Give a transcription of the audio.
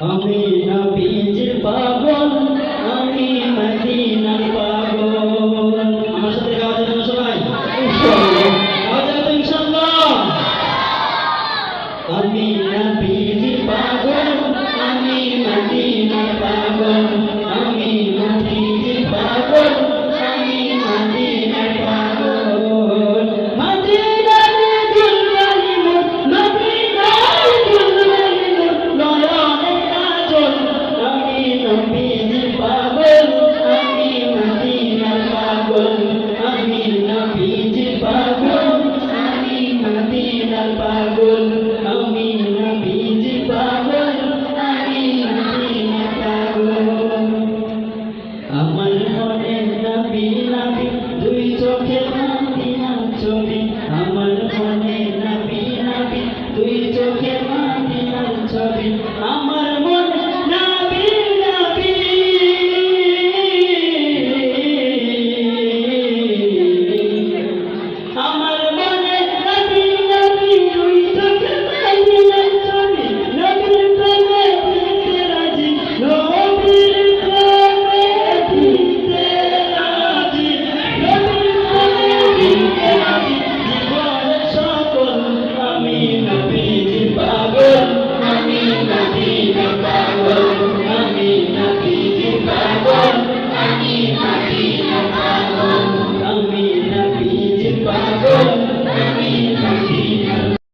আমি নবীজির পাগল আমি মদিনার পাগল। আমার সাথে গাওয়া যাবে না সবাই? গাওয়া যাবে ইনশাআল্লাহ। আমি নবীজির পাগল আমি মদিনার পাগল। পাগল, আমি নবীজি পাগল দুই চোখে নাতি না ছবি। আমার মনে নবী নবী, দুই চোখে নাতি না আমার Amen.